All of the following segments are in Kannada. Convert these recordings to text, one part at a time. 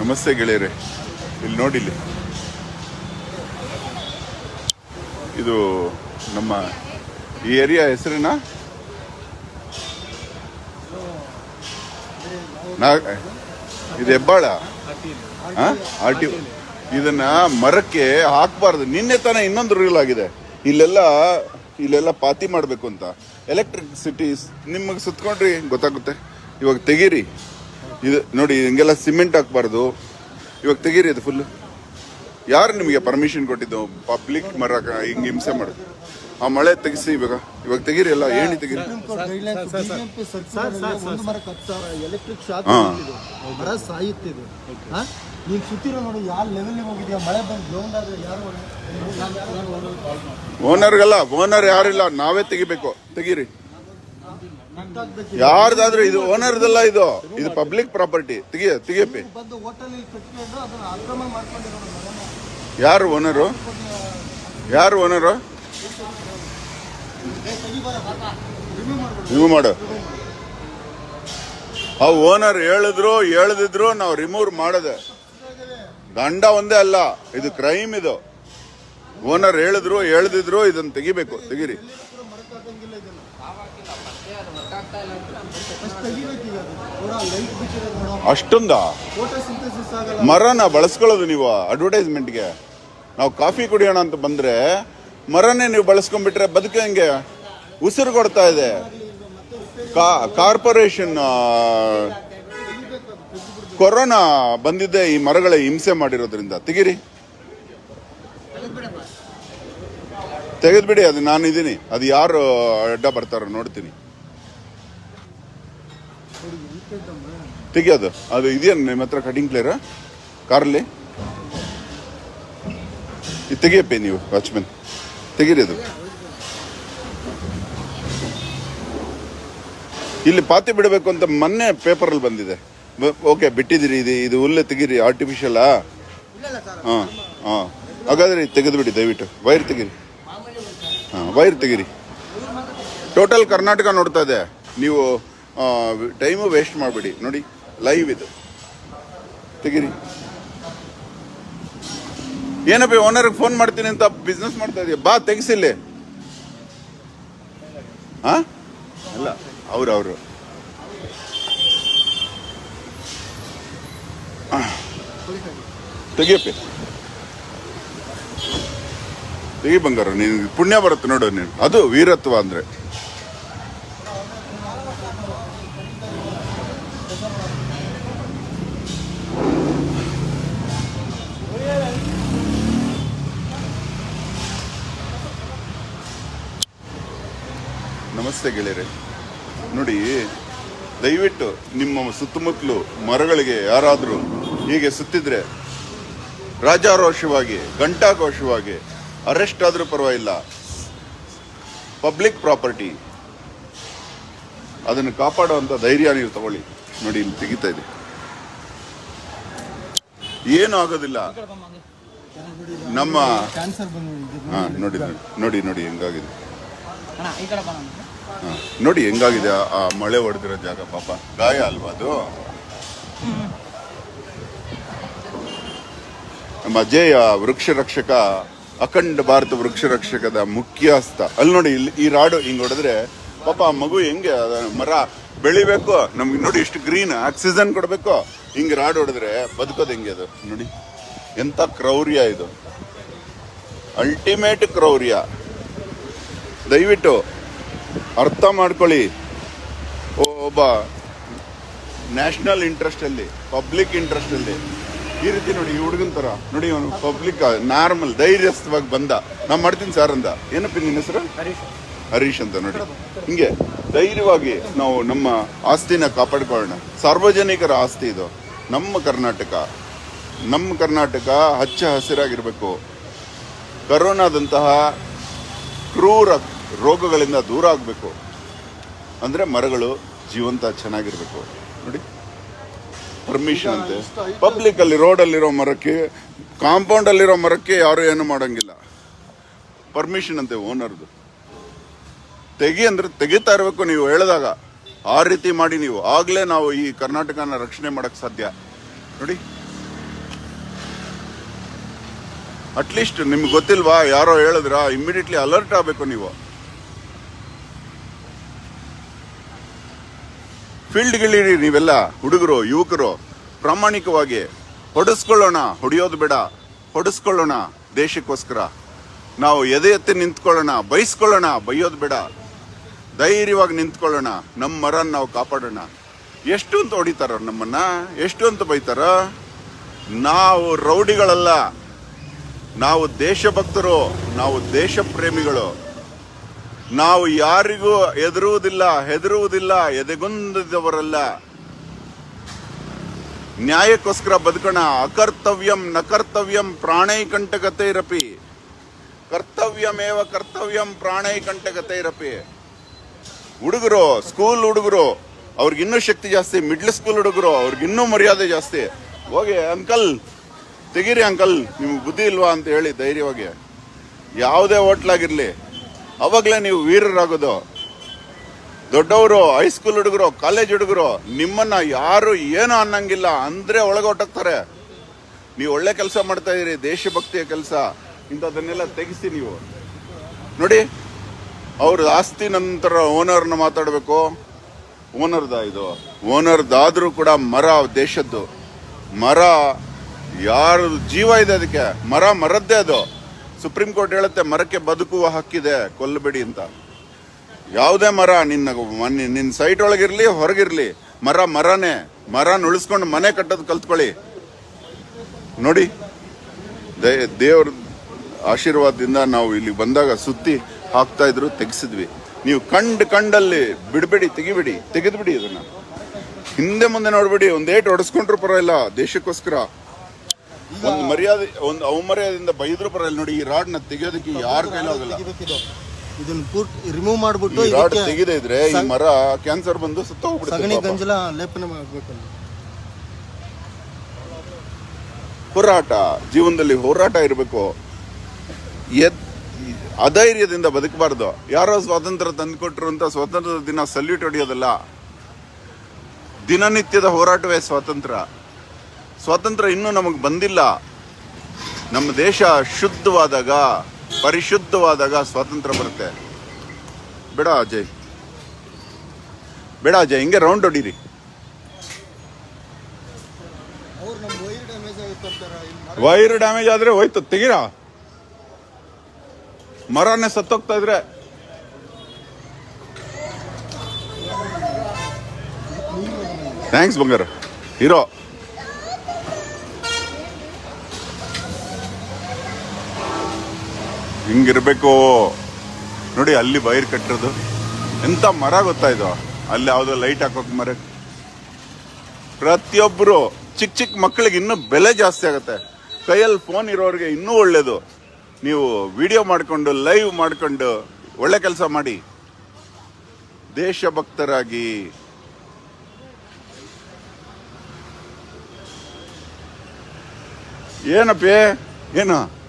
ನಮಸ್ತೆ ಗೆಳೆಯರೆ, ಇಲ್ಲಿ ನೋಡಿ ಇಲ್ಲಿ. ಇದು ನಮ್ಮ ಈ ಏರಿಯಾ ಹೆಸರಿನ? ಇದು ಹೆಬ್ಬಾಳ? ಟಿ ಇದನ್ನ ಮರಕ್ಕೆ ಹಾಕಬಾರ್ದು. ನಿನ್ನೆ ತಾನೇ ಇನ್ನೊಂದು ರೂಲ್ ಆಗಿದೆ. ಇಲ್ಲೆಲ್ಲ ಇಲ್ಲೆಲ್ಲ ಪಾತಿ ಮಾಡಬೇಕು ಅಂತ. ಎಲೆಕ್ಟ್ರಿಸಿಟಿ ನಿಮಗೆ ಸುತ್ಕೊಂಡ್ರಿ, ಗೊತ್ತಾಗುತ್ತೆ. ಇವಾಗ ತೆಗೀರಿ. ಇದು ನೋಡಿ ಹಿಂಗೆಲ್ಲ ಸಿಮೆಂಟ್ ಹಾಕ್ಬಾರ್ದು. ಇವಾಗ ತೆಗೀರಿ ಅದು ಫುಲ್ ಯಾರು ನಿಮಗೆ ಪರ್ಮಿಷನ್ ಕೊಟ್ಟಿದ್ದು? ಪಬ್ಲಿಕ್ ಮರ ಹಿಂಗೆ ಹಿಂಸೆ ಮಾಡೋದು ಆ ಮಳೆ ತೆಗಿಸಿ ಇವಾಗ. ಇವಾಗ ತೆಗೀರಿ ಎಲ್ಲ ಏಣಿ ತೆಗೀರಿ. ಓನರ್ಗಲ್ಲ ಓನರ್ ಯಾರಿಲ್ಲ ನಾವೇ ತೆಗಿಬೇಕು. ತೆಗೀರಿ. ಯಾರ್ದಾದ್ರೂ ಇದು ಓನರ್ದಲ್ಲ ಇದು. ಇದು ಪಬ್ಲಿಕ್ ಪ್ರಾಪರ್ಟಿ ತೆಗಿಯ ತೆಗಿಯಪ್ಪಿ ಯಾರು ಓನರು? ಯಾರು ಓನರು? ರಿಮೂವ್ ಮಾಡು. ಆ ಓನರ್ ಹೇಳಿದ್ರು, ಹೇಳದಿದ್ರು ನಾವು ರಿಮೂವ್ ಮಾಡದೆ. ದಂಡ ಒಂದೇ ಅಲ್ಲ, ಇದು ಕ್ರೈಮ್ ಇದು. ಓನರ್ ಹೇಳಿದ್ರು, ಹೇಳದಿದ್ರು, ಇದನ್ನ ತೆಗಿಬೇಕು, ತೆಗೀರಿ. ಅಷ್ಟೊಂದಾ? ಮರನ ಬಳಸ್ಕೊಳ್ಳೋದು ನೀವು ಅಡ್ವರ್ಟೈಸ್ಮೆಂಟ್ಗೆ ನಾವು ಕಾಫಿ ಕುಡಿಯೋಣ ಅಂತ ಬಂದ್ರೆ ಮರನೇ ನೀವು ಬಳಸ್ಕೊಂಡ್ಬಿಟ್ರೆ ಹೆಂಗೆ? ಉಸಿರು ಕೊಡ್ತಾ ಇದೆ. ಕಾರ್ಪೊರೇಷನ್ ಕೊರೋನಾ ಬಂದಿದ್ದೆ ಈ ಮರಗಳ ಹಿಂಸೆ ಮಾಡಿರೋದ್ರಿಂದ. ತೆಗೀರಿ. ತೆಗೆದ್ಬಿಡಿ, ಅದು ನಾನು ಇದ್ದೀನಿ ಅದು ಯಾರು ಅಡ್ಡ ಬರ್ತಾರೋ ನೋಡ್ತೀನಿ. ತೆಗಿಯೋದು. ಅದು ಇದೆಯಾ ನಿಮ್ಮ ಹತ್ರ ಕಟಿಂಗ್ ಪ್ಲೇಯರ್ ಕಾರಲ್ಲಿ? ಇದು ತೆಗಿಯಪ್ಪಿ ನೀವು ವಾಚ್ಮೆನ್ ತೆಗೀರಿ ಅದು. ಇಲ್ಲಿ ಪಾತಿ ಬಿಡಬೇಕು ಅಂತ ಮೊನ್ನೆ ಪೇಪರಲ್ಲಿ ಬಂದಿದೆ. ಓಕೆ ಬಿಟ್ಟಿದ್ದೀರಿ, ಇದು ಇದು ಹುಲ್ಲೇ ತೆಗೀರಿ ಆರ್ಟಿಫಿಷಿಯಲಾ ಹಾಂ ಹಾಂ. ಹಾಗಾದ್ರೆ ತೆಗೆದುಬಿಡಿ ದಯವಿಟ್ಟು. ವೈರ್ ತೆಗೀರಿ. ಹಾಂ ವೈರ್ ತೆಗೀರಿ. ಟೋಟಲ್ ಕರ್ನಾಟಕ ನೋಡ್ತಾ ಇದೆ. ನೀವು ಟೈಮು ವೇಸ್ಟ್ ಮಾಡಬೇಡಿ. ನೋಡಿ ಲೈವ್ ಇದು. ತೆಗಿರಿ. ಏನಪ್ಪ ಓನರ್ಗೆ ಫೋನ್ ಮಾಡ್ತೀನಿ ಅಂತ ಬಿಸ್ನೆಸ್ ಮಾಡ್ತಾ ಇದೀಯ? ಬಾ ತೆಗಿಸಿಲ್ಲ ಹಾ? ಅಲ್ಲ, ಅವ್ರು, ಅವರು. ತೆಗಿಯಪ್ಪ. ತೆಗಿ ಬಂಗಾರ, ನೀನು ಪುಣ್ಯ ಬರುತ್ತೆ ನೋಡು ನೀನು. ಅದು ವೀರತ್ವ ಅಂದ್ರೆ. ನಮಸ್ತೆ ಗೆಳೆಯರೆ. ನೋಡಿ ದಯವಿಟ್ಟು ನಿಮ್ಮ ಸುತ್ತಮುತ್ತಲು ಮರಗಳಿಗೆ ಯಾರಾದರೂ ಹೀಗೆ ಸುತ್ತಿದ್ರೆ ರಾಜಾರೋಷವಾಗಿ ಘಂಟಾಘೋಷವಾಗಿ ಅರೆಸ್ಟ್ ಆದರೂ ಪರವಾಗಿಲ್ಲ. ಪಬ್ಲಿಕ್ ಪ್ರಾಪರ್ಟಿ ಅದನ್ನು ಕಾಪಾಡುವಂಥ ಧೈರ್ಯ ನೀವು ತಗೊಳ್ಳಿ. ನೋಡಿ ಇಲ್ಲಿ ತೆಗಿತಾ ಇದೆ. ಏನೂ ಆಗೋದಿಲ್ಲ. ನಮ್ಮ ಹಾ ನೋಡಿ ನೋಡಿ ನೋಡಿ ಹೆಂಗಾಗಿದೆ. ನೋಡಿ, ಹೆಂಗಾಗಿದೆ ಆ- ಮಳೆ ಹೊಡೆದಿರೋ ಜಾಗ ಪಾಪ. ಗಾಯ ಅಲ್ವಾ ಅದು? ನಮ್ಮ ಅಜಯ ವೃಕ್ಷ ರಕ್ಷಕ, ಅಖಂಡ ಭಾರತ ವೃಕ್ಷ ರಕ್ಷಕದ ಮುಖ್ಯಸ್ಥ. ಅಲ್ಲಿ ನೋಡಿ, ಇಲ್ಲಿ ಈ ರಾಡು ಹಿಂಗ್ ಹೊಡೆದ್ರೆ ಪಾಪ ಮಗು ಹೆಂಗೆ ಮರ ಬೆಳಿಬೇಕು? ನಮ್ಗೆ ನೋಡಿ ಇಷ್ಟು ಗ್ರೀನ್ ಆಕ್ಸಿಜನ್ ಕೊಡಬೇಕು? ಹಿಂಗೆ ರಾಡ್ ಹೊಡೆದ್ರೆ ಬದುಕೋದು ಹೆಂಗೆ ಅದು? ನೋಡಿ, ಎಂತ ಕ್ರೌರ್ಯ ಇದು. ಅಲ್ಟಿಮೇಟ್ ಕ್ರೌರ್ಯ. ದಯವಿಟ್ಟು ಅರ್ಥ ಮಾಡ್ಕೊಳ್ಳಿ. ಒಬ್ಬ ನ್ಯಾಷನಲ್ ಇಂಟ್ರೆಸ್ಟಲ್ಲಿ ಪಬ್ಲಿಕ್ ಇಂಟ್ರೆಸ್ಟಲ್ಲಿ ಈ ರೀತಿ ನೋಡಿ ಈ ಹುಡುಗನ ತರ ನೋಡಿ ಅವನು ಪಬ್ಲಿಕ್ ನಾರ್ಮಲ್ ಧೈರ್ಯಸ್ಥವಾಗಿ ಬಂದ. ನಾ ಮಾಡ್ತೀನಿ ಸರ್ ಅಂದ ಏನಪ್ಪ ನಿನ್ನ ಹೆಸರು? ಹರೀಶ್ ಅಂತ ನೋಡಿ. ಹಿಂಗೆ ಧೈರ್ಯವಾಗಿ ನಾವು ನಮ್ಮ ಆಸ್ತಿನ ಕಾಪಾಡ್ಕೊಳ್ಳೋಣ. ಸಾರ್ವಜನಿಕರ ಆಸ್ತಿ ಇದು. ನಮ್ಮ ಕರ್ನಾಟಕ ನಮ್ಮ ಕರ್ನಾಟಕ ಹಚ್ಚ ಹಸಿರಾಗಿರಬೇಕು. ಕರೋನಾದಂತಹ ಕ್ರೂರ ರೋಗಗಳಿಂದ ದೂರ ಆಗಬೇಕು. ಅಂದರೆ ಮರಗಳು ಜೀವಂತ ಚೆನ್ನಾಗಿರಬೇಕು. ನೋಡಿ. ಪರ್ಮಿಷನ್ ಅಂತೆ. ಪಬ್ಲಿಕಲ್ಲಿ ರೋಡಲ್ಲಿರೋ ಮರಕ್ಕೆ ಕಾಂಪೌಂಡಲ್ಲಿರೋ ಮರಕ್ಕೆ ಯಾರು ಏನು ಮಾಡೋಂಗಿಲ್ಲ. ಪರ್ಮಿಷನ್ ಅಂತೆ ಓನರ್ದು ತೆಗಿ ಅಂದರೆ ತೆಗಿತಾ ಇರಬೇಕು ನೀವು ಹೇಳಿದಾಗ. ಆ ರೀತಿ ಮಾಡಿ ನೀವು. ಆಗಲೇ ನಾವು ಈ ಕರ್ನಾಟಕನ ರಕ್ಷಣೆ ಮಾಡೋಕ್ಕೆ ಸಾಧ್ಯ. ನೋಡಿ. ಅಟ್ಲೀಸ್ಟ್ ನಿಮ್ಗೆ ಗೊತ್ತಿಲ್ವಾ? ಯಾರೋ ಹೇಳಿದ್ರ? ಇಮ್ಮಿಡಿಯೇಟ್ಲಿ ಅಲರ್ಟ್ ಆಗಬೇಕು ನೀವು. ಫೀಲ್ಡ್ಗಳಿರಿ ನೀವೆಲ್ಲ, ಹುಡುಗರು, ಯುವಕರು, ಪ್ರಾಮಾಣಿಕವಾಗಿ ಹೊಡೆಸ್ಕೊಳ್ಳೋಣ, ಹೊಡೆಯೋದು ಬೇಡ, ಹೊಡೆಸ್ಕೊಳ್ಳೋಣ ದೇಶಕ್ಕೋಸ್ಕರ. ನಾವು ಎದೆ ಎತ್ತಿ ನಿಂತ್ಕೊಳ್ಳೋಣ ಬಯಸ್ಕೊಳ್ಳೋಣ ಬೈಯೋದು ಬೇಡ. ಧೈರ್ಯವಾಗಿ ನಿಂತ್ಕೊಳ್ಳೋಣ, ನಮ್ಮ ಮರ ನಾವು ಕಾಪಾಡೋಣ. ಎಷ್ಟು ಅಂತ ಹೊಡಿತಾರ ನಮ್ಮನ್ನ ಎಷ್ಟು ಅಂತ ಬೈತಾರ. ನಾವು ರೌಡಿಗಳಲ್ಲ, ನಾವು ದೇಶಭಕ್ತರು, ನಾವು ದೇಶ ಪ್ರೇಮಿಗಳು ನಾವು ಯಾರಿಗೂ ಹೆದರುವುದಿಲ್ಲ ಹೆದರುವುದಿಲ್ಲ, ಎದೆಗುಂದಿದವರಲ್ಲ. ನ್ಯಾಯಕ್ಕೋಸ್ಕರ ಬದುಕೋಣ. ಅಕರ್ತವ್ಯಂ ನಕರ್ತವ್ಯಂ ಇರಪಿ ಕರ್ತವ್ಯಮೇವ ಕರ್ತವ್ಯಂ ಪ್ರಾಣೈಕಂಠಗತೈರಪಿ. ಹುಡುಗರು ಸ್ಕೂಲ್ ಹುಡುಗರು ಅವ್ರಿಗಿನ್ನೂ ಶಕ್ತಿ ಜಾಸ್ತಿ. ಮಿಡ್ಲ್ ಸ್ಕೂಲ್ ಹುಡುಗರು ಅವ್ರಿಗಿನ್ನೂ ಮರ್ಯಾದೆ ಜಾಸ್ತಿ. ಹೋಗಿ ಅಂಕಲ್ ತೆಗೀರಿ ಅಂಕಲ್ ನಿಮ್ಗೆ ಬುದ್ಧಿ ಇಲ್ವಾ ಅಂತ ಹೇಳಿ ಧೈರ್ಯವಾಗಿ. ಯಾವುದೇ ಹೋಟ್ಲಾಗಿರ್ಲಿ ಅವಾಗಲೇ ನೀವು ವೀರರಾಗೋದು. ದೊಡ್ಡವರು ಹೈಸ್ಕೂಲ್ ಹುಡುಗರು ಕಾಲೇಜ್ ಹುಡುಗರು, ನಿಮ್ಮನ್ನ ಯಾರು ಏನು ಅನ್ನಂಗಿಲ್ಲ, ಅಂದ್ರೆ ಒಳಗೆ ಹೊಟ್ಟೋಗ್ತಾರೆ ನೀವು ಒಳ್ಳೆ ಕೆಲಸ ಮಾಡ್ತಾ ಇದ್ದೀರಿ, ದೇಶಭಕ್ತಿಯ ಕೆಲಸ ಇಂಥದನ್ನೆಲ್ಲ ತೆಗಿಸಿ ನೀವು. ನೋಡಿ, ಅವ್ರ ಆಸ್ತಿ ನಂತರ ಓನರ್ನ ಮಾತಾಡಬೇಕು. ಓನರ್ದ ಇದು. ಓನರ್ದಾದ್ರೂ ಕೂಡ ಮರ ದೇಶದ್ದು. ಮರ ಯಾರು ಜೀವ ಇದೆ ಅದಕ್ಕೆ. ಮರ ಮರದ್ದೇ ಅದು. ಸುಪ್ರೀಂ ಕೋರ್ಟ್ ಹೇಳುತ್ತೆ, ಮರಕ್ಕೆ ಬದುಕುವ ಹಕ್ಕಿದೆ, ಕೊಲ್ಲಬೇಡಿ ಅಂತ. ಯಾವುದೇ ಮರ ನಿನ್ನ ನಿನ್ನ ಸೈಟ್ ಒಳಗಿರಲಿ, ಹೊರಗಿರಲಿ, ಮರ ಮರನೇ, ಮರನ ಉಳಿಸ್ಕೊಂಡು ಮನೆ ಕಟ್ಟೋದು ಕಲ್ತ್ಕೊಳ್ಳಿ. ನೋಡಿ, ದೇ- ದೇವ್ರ ಆಶೀರ್ವಾದದಿಂದ ನಾವು ಇಲ್ಲಿ ಬಂದಾಗ ಸುತ್ತಿ ಹಾಕ್ತಾ ಇದ್ರು, ತೆಗೆಸಿದ್ವಿ. ನೀವು ಕಂಡು ಕಂಡಲ್ಲಿ ಬಿಡಬೇಡಿ, ತೆಗಿಬೇಡಿ, ತೆಗೆದ್ಬಿಡಿ ಇದನ್ನ. ಹಿಂದೆ ಮುಂದೆ ನೋಡಬೇಡಿ ಒಂದು ಏಟ್ ಹೊಡೆಸ್ಕೊಂಡ್ರು ಪರವಾಗಿಲ್ಲ, ದೇಶಕ್ಕೋಸ್ಕರ. ಒಂದು ಮರ್ಯಾದೆ ಒಂದು ಅವಮರ್ಯಾದೆಯಿಂದ ಬೈದ್ರು ಬರಲ್ಲ ನೋಡಿ ಈ ರಾಡ್ನ ತೆಗೆಯೋದಕ್ಕೆ ಯಾರ ಕೈಲಾಗಲ್ಲ ಇದನ್ನ ಪೂರ್ತಿ ರಿಮೂವ್ ಮಾಡ್ಬಿಟ್ಟು ಈ ರಾಡ್ ಇದಕ್ಕೆ ತೆಗೆದೇ ಇದ್ರೆ ಈ ಮರ ಕ್ಯಾನ್ಸರ್ ಬಂದು ಸಗಣಿ ಸತ್ತೋಗ್ಬಿಡುತ್ತೆ ಪಾಪ. ಗಂಜಲ ಲೇಪನ ಮಾಡ್ಬೇಕು ಹೋರಾಟ ಜೀವನದಲ್ಲಿ ಹೋರಾಟ ಇರಬೇಕು. ಎದ್ ಅಧೈರ್ಯದಿಂದ ಬದುಕಬಾರ್ದು. ಯಾರೋ ಸ್ವಾತಂತ್ರ್ಯ ತಂದುಕೊಟ್ರು ಅಂತ ಸ್ವಾತಂತ್ರ್ಯದ ದಿನ ಸಲ್ಯೂಟ್ ಹೊಡೆಯೋದಲ್ಲ. ದಿನನಿತ್ಯದ ಹೋರಾಟವೇ ಸ್ವಾತಂತ್ರ್ಯ. ಸ್ವಾತಂತ್ರ್ಯ ಇನ್ನೂ ನಮಗೆ ಬಂದಿಲ್ಲ. ನಮ್ಮ ದೇಶ ಶುದ್ಧವಾದಾಗ ಪರಿಶುದ್ಧವಾದಾಗ ಸ್ವಾತಂತ್ರ್ಯ ಬರುತ್ತೆ. ಬೇಡ ಅಜಯ್. ಬೇಡ ಅಜಯ್ ಹಿಂಗೆ ರೌಂಡ್ ಹೊಡೀರಿ. ವೈರ್ ಡ್ಯಾಮೇಜ್ ಆದ್ರೆ ಹೋಯ್ತು ತೆಗೀರಾ? ಮರನೇ ಸತ್ತೋಗ್ತಾ ಇದ್ರೆ. ಥ್ಯಾಂಕ್ಸ್ ಬಂಗಾರ. ಹೀರೋ. ಹಿಂಗಿರ್ಬೇಕು. ನೋಡಿ ಅಲ್ಲಿ ವೈರ್ ಕಟ್ಟಿರೋದು. ಎಂತ ಮರ ಗೊತ್ತಾ ಇದು? ಅಲ್ಲಿ ಯಾವುದೋ ಲೈಟ್ ಹಾಕೋಕ್ ಮರ. ಪ್ರತಿಯೊಬ್ಬರು ಚಿಕ್ಕ ಚಿಕ್ಕ ಮಕ್ಕಳಿಗೆ ಇನ್ನೂ ಬೆಲೆ ಜಾಸ್ತಿ ಆಗುತ್ತೆ. ಕೈಯಲ್ಲಿ ಫೋನ್ ಇರೋರಿಗೆ ಇನ್ನೂ ಒಳ್ಳೆಯದು ನೀವು ವಿಡಿಯೋ ಮಾಡಿಕೊಂಡು ಲೈವ್ ಮಾಡಿಕೊಂಡು ಒಳ್ಳೆ ಕೆಲಸ ಮಾಡಿ. ದೇಶಭಕ್ತರಾಗಿ. ಏನಪ್ಪೇ? ಏನು?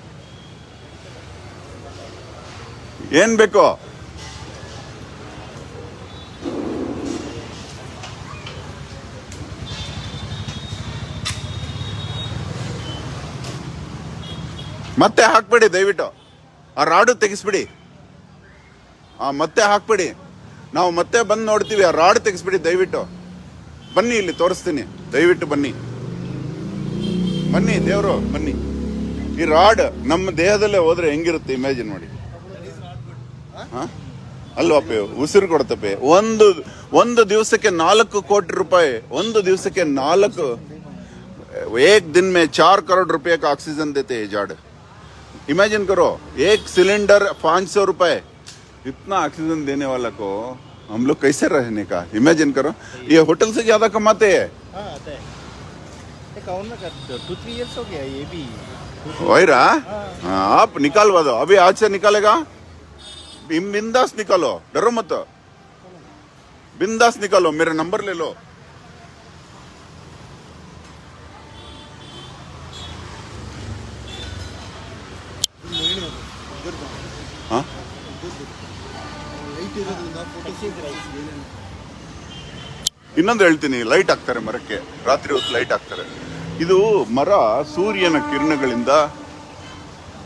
ಏನ್ ಬೇಕು? ಮತ್ತೆ ಹಾಕ್ಬೇಡಿ, ದಯವಿಟ್ಟು. ಆ ರಾಡು ತೆಗಿಸ್ಬಿಡಿ. ಆ ಮತ್ತೆ ಹಾಕ್ಬಿಡಿ. ನಾವು ಮತ್ತೆ ಬಂದು ನೋಡ್ತೀವಿ, ಆ ರಾಡ್ ತೆಗಿಸ್ಬಿಡಿ, ದಯವಿಟ್ಟು. ಬನ್ನಿ ಇಲ್ಲಿ, ತೋರಿಸ್ತೀನಿ. ದಯವಿಟ್ಟು ಬನ್ನಿ. ಬನ್ನಿ ದೇವರು, ಬನ್ನಿ. ಈ ರಾಡ್ ನಮ್ಮ ದೇಹದಲ್ಲೇ ಹೋದ್ರೆ ಹೆಂಗಿರುತ್ತೆ ಇಮ್ಯಾಜಿನ್ ಮಾಡಿ. ಹಾ? ಅಲ್ವಾಪೆ ಉಸಿರು ಕೊಡ್ತಪ್ಪೆ ಒಂದು ಒಂದು ದಿವಸಕ್ಕೆ ನಾಲ್ಕು ಕೋಟಿ ರೂಪಾಯಿ ಒಂದು ದಿವಸಕ್ಕೆ ನಾಲ್ಕು एक दिन में चार करोड़ रुपए का ऑक्सीजन देते हैं जाड़ इमेजिन करो एक सिलेंडर पाँच सौ रुपए इतना ऑक्सीजन देने वाला को हम लोग कैसे रहने का इमेजिन करो ये होटल से ज्यादा कमाते हैं हाँ आता है एक और ना कर टू थ्री इयर्स हो गया ये भी वहीरा हाँ, आप निकालवा दो अभी आज से निकालेगा बिन- बिंदास निकालो डरो मत बिंदास निकालो मेरा नंबर ले लो हाँ ಲೈಟ್ ಇರೋದ್ರಿಂದ ಇನ್ನೊಂದು ಹೇಳ್ತೀನಿ ಲೈಟ್ ಹಾಕ್ತಾರೆ ಮರಕ್ಕೆ ರಾತ್ರಿ ಹೊತ್ತು ಲೈಟ್ ಹಾಕ್ತಾರೆ ಇದು ಮರ ಸೂರ್ಯನ ಕಿರಣಗಳಿಂದ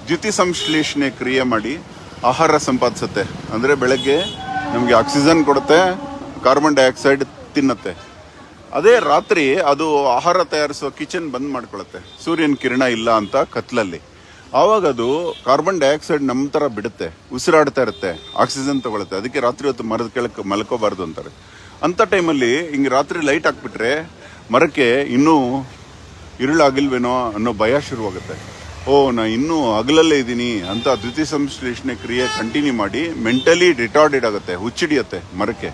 ದ್ಯುತಿ ಸಂಶ್ಲೇಷಣೆ ಕ್ರಿಯೆ ಮಾಡಿ ಆಹಾರ ಸಂಪಾದಿಸುತ್ತೆ. ಅಂದರೆ ಬೆಳಗ್ಗೆ ನಮಗೆ ಆಕ್ಸಿಜನ್ ಕೊಡುತ್ತೆ ಕಾರ್ಬನ್ ಡೈಆಕ್ಸೈಡ್ ತಿನ್ನುತ್ತೆ. ಅದೇ ರಾತ್ರಿ ಅದು ಆಹಾರ ತಯಾರಿಸೋ ಕಿಚನ್ ಬಂದ್ ಮಾಡ್ಕೊಳತ್ತೆ. ಸೂರ್ಯನ ಕಿರಣ ಇಲ್ಲ ಅಂತ ಕತ್ಲಲ್ಲಿ. ಆವಾಗ ಅದು ಕಾರ್ಬನ್ ಡೈಆಕ್ಸೈಡ್ ನಮ್ಮ ಥರ ಬಿಡುತ್ತೆ, ಉಸಿರಾಡ್ತಾ ಇರುತ್ತೆ ಆಕ್ಸಿಜನ್ ತಗೊಳುತ್ತೆ. ಅದಕ್ಕೆ ರಾತ್ರಿ ಹೊತ್ತು ಮರದ ಕೆಳಕ್ಕೆ ಮಲ್ಕೋಬಾರ್ದು ಅಂತಾರೆ. ಅಂಥ ಟೈಮಲ್ಲಿ ಹಿಂಗೆ ರಾತ್ರಿ ಲೈಟ್ ಹಾಕ್ಬಿಟ್ರೆ ಮರಕ್ಕೆ ಇನ್ನೂ ಇರುಳಾಗಿಲ್ವೇನೋ ಅನ್ನೋ ಭಯ ಶುರುವಾಗುತ್ತೆ. ಓ, ನಾ ಇನ್ನೂ ಹಗಲಲ್ಲೇ ಇದ್ದೀನಿ ಅಂತ ದ್ಯುತಿ ಸಂಶ್ಲೇಷಣೆ ಕ್ರಿಯೆ ಕಂಟಿನ್ಯೂ ಮಾಡಿ ಮೆಂಟಲಿ ರಿಟಾರ್ಡೆಡ್ ಆಗುತ್ತೆ, ಹುಚ್ಚಿಡಿಯುತ್ತೆ ಮರಕ್ಕೆ.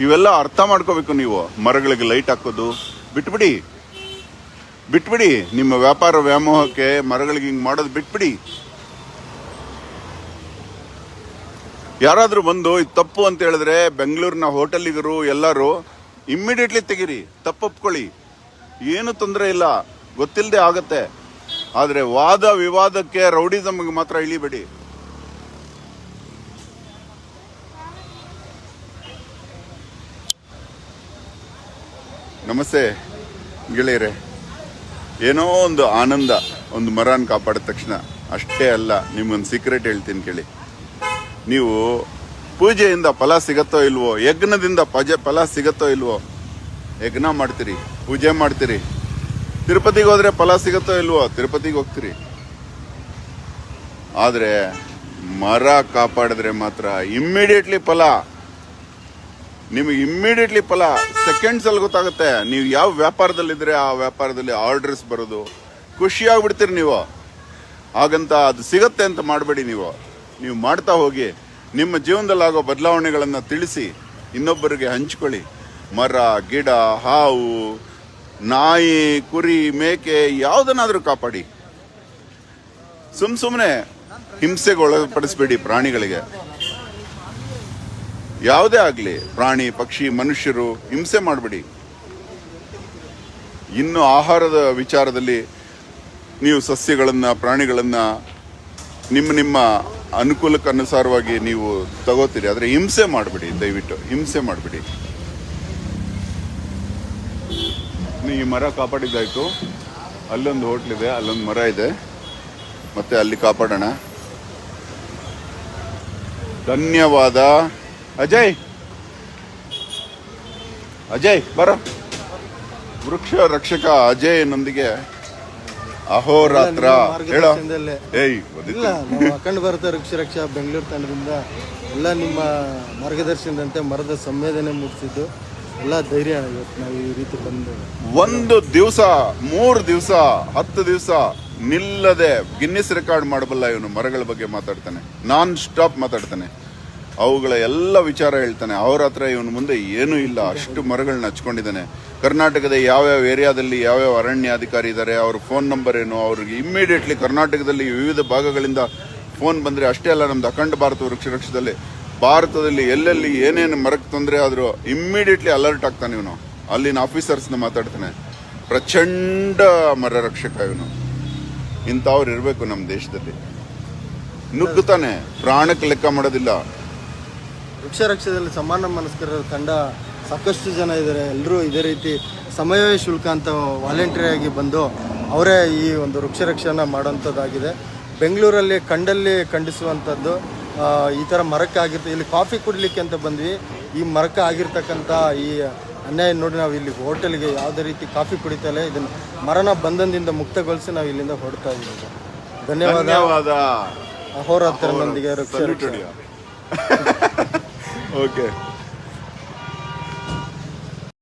ಇವೆಲ್ಲ ಅರ್ಥ ಮಾಡ್ಕೋಬೇಕು ನೀವು. ಮರಗಳಿಗೆ ಲೈಟ್ ಹಾಕೋದು. ಬಿಟ್ಬಿಡಿ. ಬಿಟ್ಬಿಡಿ. ನಿಮ್ಮ ವ್ಯಾಪಾರ ವ್ಯಾಮೋಹಕ್ಕೆ ಮರಗಳಿಗೆ ಹಿಂಗೆ ಮಾಡೋದು ಬಿಟ್ಬಿಡಿ. ಯಾರಾದರೂ ಬಂದು, ಇದು ತಪ್ಪು ಅಂತ ಹೇಳಿದ್ರೆ ಬೆಂಗಳೂರಿನ ಹೋಟೆಲಿಗರು ಎಲ್ಲರೂ ಇಮ್ಮಿಡಿಯೇಟ್ಲಿ ತೆಗೀರಿ. ತಪ್ಪೊಪ್ಕೊಳ್ಳಿ. ಏನು ತೊಂದರೆ ಇಲ್ಲ. ಗೊತ್ತಿಲ್ಲದೆ ಆಗತ್ತೆ. ಆದರೆ ವಾದ ವಿವಾದಕ್ಕೆ ರೌಡಿಸಮ್ಗೆ ಮಾತ್ರ ಇಳಿಬೇಡಿ. ನಮಸ್ತೆ, ಗೆಳೆಯರೆ. ಏನೋ ಒಂದು ಆನಂದ, ಒಂದು ಮರನ ಕಾಪಾಡಿದ ತಕ್ಷಣ. ಅಷ್ಟೇ ಅಲ್ಲ ನಿಮ್ಗೊಂದು ಸೀಕ್ರೆಟ್ ಹೇಳ್ತೀನಿ ಕೇಳಿ. ನೀವು ಪೂಜೆಯಿಂದ ಫಲ ಸಿಗತ್ತೋ ಇಲ್ವೋ, ಯಜ್ಞದಿಂದ ಪಜೆ ಫಲ ಸಿಗತ್ತೋ ಇಲ್ವೋ, ಯಜ್ಞ ಮಾಡ್ತೀರಿ, ಪೂಜೆ ಮಾಡ್ತೀರಿ. ತಿರುಪತಿಗೆ ಹೋದ್ರೆ ಫಲ ಸಿಗತ್ತೋ ಇಲ್ವೋ, ತಿರುಪತಿಗೆ ಹೋಗ್ತೀರಿ. ಆದರೆ ಮರ ಕಾಪಾಡಿದ್ರೆ ಮಾತ್ರ ಇಮ್ಮಿಡಿಯೇಟ್ಲಿ ಫಲ. ನಿಮಗೆ ಇಮ್ಮಿಡಿಯೇಟ್ಲಿ ಫಲ. ಸೆಕೆಂಡ್ಸ್ ಅಲ್ಲಿ ಗೊತ್ತಾಗುತ್ತೆ. ನೀವು ಯಾವ ವ್ಯಾಪಾರದಲ್ಲಿದ್ದರೆ ಆ ವ್ಯಾಪಾರದಲ್ಲಿ ಆರ್ಡರ್ಸ್ ಬರೋದು. ಖುಷಿಯಾಗ್ಬಿಡ್ತೀರಿ ನೀವು. ಹಾಗಂತ ಅದು ಸಿಗತ್ತೆ ಅಂತ ಮಾಡಬೇಡಿ ನೀವು. ನೀವು ಮಾಡ್ತಾ ಹೋಗಿ, ನಿಮ್ಮ ಜೀವನದಲ್ಲಿ ಆಗೋ ಬದಲಾವಣೆಗಳನ್ನು ತಿಳಿಸಿ, ಇನ್ನೊಬ್ಬರಿಗೆ ಹಂಚ್ಕೊಳ್ಳಿ. ಮರ, ಗಿಡ, ಹಾವು ನಾಯಿ, ಕುರಿ, ಮೇಕೆ ಯಾವುದನ್ನಾದರೂ ಕಾಪಾಡಿ. ಸುಮ್ ಸುಮ್ಮನೆ ಹಿಂಸೆಗೆ ಒಳಪಡಿಸ್ಬೇಡಿ ಪ್ರಾಣಿಗಳಿಗೆ. ಯಾವುದೇ ಆಗಲಿ, ಪ್ರಾಣಿ, ಪಕ್ಷಿ, ಮನುಷ್ಯರು ಹಿಂಸೆ ಮಾಡಬೇಡಿ. ಇನ್ನು ಆಹಾರದ ವಿಚಾರದಲ್ಲಿ ನೀವು ಸಸ್ಯಗಳನ್ನು, ಪ್ರಾಣಿಗಳನ್ನು ನಿಮ್ಮ ನಿಮ್ಮ ಅನುಕೂಲಕ್ಕೆ ಅನುಸಾರವಾಗಿ ನೀವು ತಗೋತೀರಿ. ಆದರೆ ಹಿಂಸೆ ಮಾಡಬೇಡಿ, ದಯವಿಟ್ಟು. ಹಿಂಸೆ ಮಾಡಬೇಡಿ. ಈ ಮರ ಕಾಪಾಡಿದ್ದಾಯ್ತು. ಅಲ್ಲೊಂದು ಇದೆ ಅಲ್ಲೊಂದು ಮರ ಇದೆ. ಮತ್ತೆ ಅಲ್ಲಿ ಕಾಪಾಡೋಣ. ಧನ್ಯವಾದ. ಅಜಯ್! ಅಜಯ್ ಬರ. ವೃಕ್ಷ ರಕ್ಷಕ ಅಜಯ್ನೊಂದಿಗೆ ಅಹೋರಾತ್ರ. ನಿಮ್ಮ ಹೇಳ. ಏಯ್ ಇಲ್ಲ ನಾವು ಅಖಂಡ ಭಾರತ ವೃಕ್ಷ ರಕ್ಷಾ ಬೆಂಗಳೂರು ತಂಡದಿಂದ ಎಲ್ಲ ನಿಮ್ಮ ಮಾರ್ಗದರ್ಶನದಂತೆ ಮರದ ಸಂವೇದನೆ ಮೂಡಿಸಿದ್ದು. ಎಲ್ಲ ಧೈರ್ಯ ಇವತ್ತು ನಾವು ಈ ರೀತಿ ಬಂದು. ಒಂದು ದಿವಸ, ಮೂರು ದಿವಸ, ಹತ್ತು ದಿವಸ ನಿಲ್ಲದೆ ಗಿನ್ನಿಸ್ ರೆಕಾರ್ಡ್ ಮಾಡಬಲ್ಲ ಇವನು ಮರಗಳ ಬಗ್ಗೆ ಮಾತಾಡ್ತಾನೆ. ನಾನ್ ಸ್ಟಾಪ್ ಮಾತಾಡ್ತಾನೆ. ಅವುಗಳ ಎಲ್ಲ ವಿಚಾರ ಹೇಳ್ತಾನೆ. ಅವ್ರ ಹತ್ರ ಇವನು ಮುಂದೆ ಏನೂ ಇಲ್ಲ. ಅಷ್ಟು ಮರಗಳನ್ನ ಹಚ್ಕೊಂಡಿದ್ದಾನೆ. ಕರ್ನಾಟಕದ ಯಾವ್ಯಾವ ಏರಿಯಾದಲ್ಲಿ ಯಾವ್ಯಾವ ಅರಣ್ಯಾಧಿಕಾರಿ ಇದ್ದಾರೆ ಅವ್ರ ಫೋನ್ ನಂಬರ್ ಏನು, ಅವ್ರಿಗೆ ಇಮ್ಮಿಡಿಯೇಟ್ಲಿ ಕರ್ನಾಟಕದಲ್ಲಿ ವಿವಿಧ ಭಾಗಗಳಿಂದ ಫೋನ್ ಬಂದರೆ ಅಷ್ಟೇ ಅಲ್ಲ, ನಮ್ದು ಅಖಂಡ ಭಾರತ ವೃಕ್ಷ ರಕ್ಷದಲ್ಲಿ ಭಾರತದಲ್ಲಿ ಎಲ್ಲೆಲ್ಲಿ ಏನೇನು ಮರಕ್ಕೆ ತೊಂದರೆ ಆದರೂ ಇಮ್ಮಿಡಿಯೇಟ್ಲಿ ಅಲರ್ಟ್ ಆಗ್ತಾನೆ ಇವನು. ಅಲ್ಲಿನ ಆಫೀಸರ್ಸ್ನ ಮಾತಾಡ್ತಾನೆ. ಪ್ರಚಂಡ ಮರ ರಕ್ಷಕ ಇವನು. ಇಂಥವ್ರು ಇರಬೇಕು ನಮ್ಮ ದೇಶದಲ್ಲಿ. ನುಗ್ಗುತ್ತಾನೆ. ಪ್ರಾಣಕ್ಕೆ ಲೆಕ್ಕ ಮಾಡೋದಿಲ್ಲ. ವೃಕ್ಷ ರಕ್ಷದಲ್ಲಿ ಸಮಾನ ಮನಸ್ಕರ ತಂಡ ಸಾಕಷ್ಟು ಜನ ಇದ್ದಾರೆ ಎಲ್ಲರೂ ಇದೇ ರೀತಿ ಸಮಯವೇ ಶುಲ್ಕ ಅಂತ ವಾಲಂಟಿಯರ್ ಬಂದು ಅವರೇ ಈ ಒಂದು ವೃಕ್ಷ ರಕ್ಷಣೆ ಮಾಡೋಂಥದ್ದಾಗಿದೆ ಬೆಂಗಳೂರಲ್ಲಿ ಕಂಡಲ್ಲಿ ಖಂಡಿಸುವಂಥದ್ದು. ಈ ಥರ ಮರಕ್ಕೆ ಆಗಿರ್ತ ಇಲ್ಲಿ ಕಾಫಿ ಕುಡಿಲಿಕ್ಕೆ ಅಂತ ಬಂದ್ವಿ. ಈ ಮರಕ್ಕೆ ಆಗಿರ್ತಕ್ಕಂಥ ಈ ಅನ್ಯಾಯ ನೋಡಿ ನಾವು ಇಲ್ಲಿ ಹೋಟೆಲ್ಗೆ ಯಾವುದೇ ರೀತಿ ಕಾಫಿ ಕುಡಿತಲೇ ಇದನ್ನು ಮರನ ಬಂಧನದಿಂದ ಮುಕ್ತಗೊಳಿಸಿ ನಾವು ಇಲ್ಲಿಂದ ಹೊರಡ್ತಾ ಇದ್ದೀವಿ. ಧನ್ಯವಾದ. ಅಹೋರಾತ್ರ. ಅಹೋರಾತ್ರನೊಂದಿಗೆ ವೃಕ್ಷ ಓಕೆ